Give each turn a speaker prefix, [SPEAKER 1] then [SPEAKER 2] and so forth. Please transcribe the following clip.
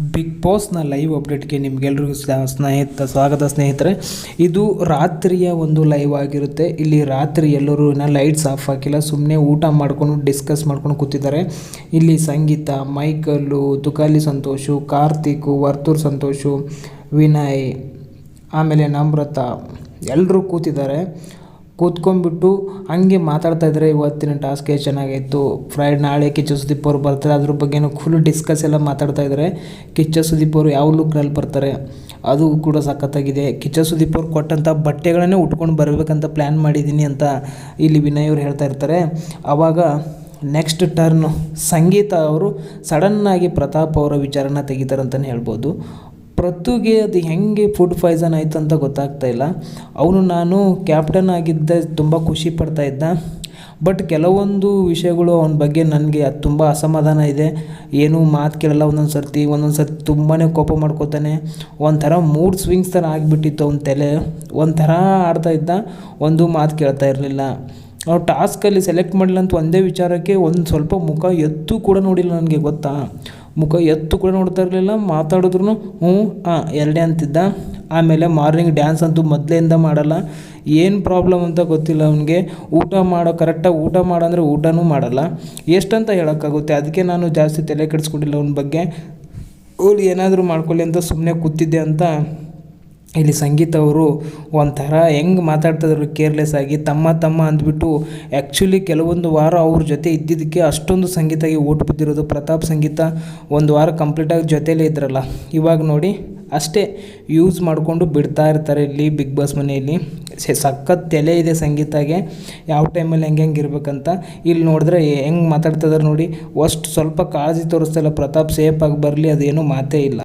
[SPEAKER 1] Big ಬಾಸ್ನ live ಅಪ್ಡೇಟ್ಗೆ ನಿಮಗೆಲ್ರಿಗೂ ಸ್ನೇಹಿತ ಸ್ವಾಗತ ಸ್ನೇಹಿತರೆ. ಇದು ರಾತ್ರಿಯ ಒಂದು ಲೈವ್ ಆಗಿರುತ್ತೆ. ಇಲ್ಲಿ ರಾತ್ರಿ ಎಲ್ಲರೂ ಲೈಟ್ಸ್ ಆಫ್ ಹಾಕಿಲ್ಲ. ಸುಮ್ಮನೆ ಊಟ ಮಾಡ್ಕೊಂಡು ಡಿಸ್ಕಸ್ ಮಾಡ್ಕೊಂಡು ಕೂತಿದ್ದಾರೆ. ಇಲ್ಲಿ ಸಂಗೀತ, ಮೈಕಲ್ಲು ತುಕಾಲಿ ಸಂತೋಷು, ಕಾರ್ತಿಕ್, ವರ್ತೂರ್ ಸಂತೋಷು, ವಿನಯ್, ಆಮೇಲೆ ನಮ್ರತ ಎಲ್ಲರೂ ಕೂತಿದ್ದಾರೆ. ಕೂತ್ಕೊಂಡ್ಬಿಟ್ಟು ಹಂಗೆ ಮಾತಾಡ್ತಾ ಇದ್ದಾರೆ ಇವತ್ತಿನ ಟಾಸ್ಕ್ ಎಷ್ಟು ಚೆನ್ನಾಗಿತ್ತು? ಫ್ರೈಡ್ ನಾಳೆ ಕಿಚ್ಚ ಸುದೀಪ್ ಅವರು ಬರ್ತಾರೆ. ಅದ್ರ ಬಗ್ಗೆನೂ ಫುಲ್ ಡಿಸ್ಕಸ್ ಎಲ್ಲ ಮಾತಾಡ್ತಾ ಇದ್ದಾರೆ ಕಿಚ್ಚ ಸುದೀಪ್ ಅವರು ಯಾವ ಲುಕ್ನಲ್ಲಿ ಬರ್ತಾರೆ? ಅದು ಕೂಡ ಸಖತ್ತಾಗಿದೆ. ಕಿಚ್ಚ ಸುದೀಪ್ ಅವ್ರು ಕೊಟ್ಟಂಥ ಬಟ್ಟೆಗಳನ್ನೇ ಉಟ್ಕೊಂಡು ಬರಬೇಕಂತ ಪ್ಲ್ಯಾನ್ ಮಾಡಿದ್ದೀನಿ ಅಂತ ಇಲ್ಲಿ ವಿನಯ್ ಅವರು ಹೇಳ್ತಾ ಇರ್ತಾರೆ. ಆವಾಗ ನೆಕ್ಸ್ಟ್ ಟರ್ನು ಸಂಗೀತ ಅವರು ಸಡನ್ನಾಗಿ ಪ್ರತಾಪ್ ಅವರ ವಿಚಾರನ ತೆಗಿತಾರಂತಲೇ ಹೇಳ್ಬೋದು. ಪ್ರತುಗೆ ಅದು ಹೆಂಗೆ ಫುಡ್ ಪಾಯ್ಸನ್ ಆಯಿತು ಅಂತ ಗೊತ್ತಾಗ್ತಾ ಇಲ್ಲ. ಅವನು ನಾನು ಕ್ಯಾಪ್ಟನ್ ಆಗಿದ್ದ, ತುಂಬ ಖುಷಿ ಪಡ್ತಾ ಇದ್ದ. ಬಟ್ ಕೆಲವೊಂದು ವಿಷಯಗಳು ಅವನ ಬಗ್ಗೆ ನನಗೆ ತುಂಬ ಅಸಮಾಧಾನ ಇದೆ. ಏನೂ ಮಾತು ಕೇಳಲ್ಲ, ಒಂದೊಂದು ಸರ್ತಿ ಒಂದೊಂದು ಸರ್ತಿ ತುಂಬಾ ಕೋಪ ಮಾಡ್ಕೋತಾನೆ. ಒಂಥರ ಮೂಡ್ ಸ್ವಿಂಗ್ಸ್ ಥರ ಆಗಿಬಿಟ್ಟಿತ್ತು ಅವನ ತಲೆ. ಒಂಥರ ಆಡ್ತಾ ಇದ್ದ, ಒಂದು ಮಾತು ಕೇಳ್ತಾ ಇರಲಿಲ್ಲ. ಅವ್ನು ಟಾಸ್ಕಲ್ಲಿ ಸೆಲೆಕ್ಟ್ ಮಾಡಲಿಲ್ಲ ಅಂತ ಒಂದೇ ವಿಚಾರಕ್ಕೆ ಒಂದು ಸ್ವಲ್ಪ ಮುಖ ಎತ್ತು ಕೂಡ ನೋಡಿಲ್ಲ ನನಗೆ, ಗೊತ್ತಾ? ಮುಖ ಎತ್ತು ಕೂಡ ನೋಡ್ತಾ ಇರಲಿಲ್ಲ ಮಾತಾಡಿದ್ರು ಹ್ಞೂ ಹಾಂ ಎರಡೇ ಅಂತಿದ್ದ. ಆಮೇಲೆ ಮಾರ್ನಿಂಗ್ ಡ್ಯಾನ್ಸ್ ಅಂತೂ ಮೊದಲೆಯಿಂದ ಮಾಡಲ್ಲ. ಏನು ಪ್ರಾಬ್ಲಮ್ ಅಂತ ಗೊತ್ತಿಲ್ಲ ಅವನಿಗೆ. ಊಟ ಮಾಡೋ ಕರೆಕ್ಟಾಗಿ ಊಟ ಮಾಡಂದರೆ ಊಟನೂ ಮಾಡಲ್ಲ. ಎಷ್ಟಂತ ಹೇಳೋಕ್ಕಾಗುತ್ತೆ? ಅದಕ್ಕೆ ನಾನು ಜಾಸ್ತಿ ತಲೆ ಕೆಡಿಸ್ಕೊಂಡಿಲ್ಲ ಅವನ ಬಗ್ಗೆ. ಅವ್ರು ಏನಾದರೂ ಮಾಡ್ಕೊಳ್ಳಿ ಅಂತ ಸುಮ್ಮನೆ ಕೂತಿದ್ದೆ ಅಂತ ಇಲ್ಲಿ ಸಂಗೀತ ಅವರು ಒಂಥರ ಹೆಂಗೆ ಮಾತಾಡ್ತಿದ್ರು ಕೇರ್ಲೆಸ್ ಆಗಿ, ತಮ್ಮ ತಮ್ಮ ಅಂದ್ಬಿಟ್ಟು ಆ್ಯಕ್ಚುಲಿ ಕೆಲವೊಂದು ವಾರ ಅವ್ರ ಜೊತೆ ಇದ್ದಿದ್ದಕ್ಕೆ ಅಷ್ಟೊಂದು ಸಂಗೀತಗೆ ಓಟ್ ಬಿದ್ದಿರೋದು. ಪ್ರತಾಪ್ ಸಂಗೀತ ಒಂದು ವಾರ ಕಂಪ್ಲೀಟಾಗಿ ಜೊತೆಲೇ ಇದ್ರಲ್ಲ. ಇವಾಗ ನೋಡಿ ಅಷ್ಟೇ ಯೂಸ್ ಮಾಡಿಕೊಂಡು ಬಿಡ್ತಾ ಇರ್ತಾರೆ ಇಲ್ಲಿ ಬಿಗ್ ಬಾಸ್ ಮನೆಯಲ್ಲಿ. ಸಖತ್ ತಲೆ ಇದೆ ಸಂಗೀತಾಗೆ. ಯಾವ ಟೈಮಲ್ಲಿ ಹೆಂಗೆ ಹೆಂಗೆ ಇರ್ಬೇಕಂತ. ಇಲ್ಲಿ ನೋಡಿದ್ರೆ ಹೆಂಗೆ ಮಾತಾಡ್ತಿದಾರೆ ನೋಡಿ. ಅಷ್ಟು ಸ್ವಲ್ಪ ಕಾಳಜಿ ತೋರಿಸ್ತಾ ಇಲ್ಲ. ಪ್ರತಾಪ್ ಸೇಫಾಗಿ ಬರಲಿ, ಅದೇನು ಮಾತೇ ಇಲ್ಲ.